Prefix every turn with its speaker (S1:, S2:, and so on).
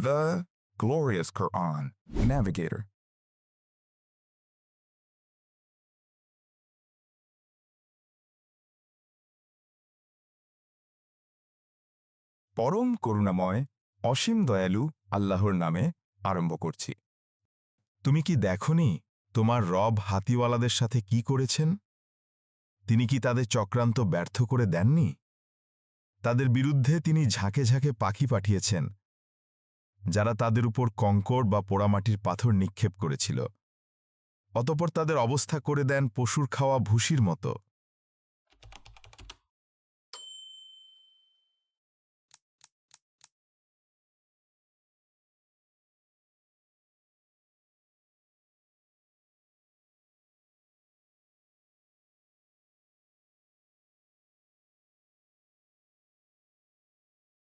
S1: The glorious Quran. Navigator. পরম করুণাময়, অসীম দয়ালু আল্লাহর নামে আরম্ভ করছি
S2: তুমি কি দেখনি তোমার রব হাতিওয়ালাদের সাথে কি করেছেন তিনি কি তাদের চক্রান্ত ব্যর্থ করে দেননি তাদের বিরুদ্ধে তিনি ঝাঁকে ঝাঁকে পাখি পাঠিয়েছেন যারা তাদের উপর কঙ্কর বা পোড়ামাটির পাথর নিক্ষেপ করেছিল। অতপর তাদের অবস্থা করে দেন পশুর খাওয়া ভুসির মতো।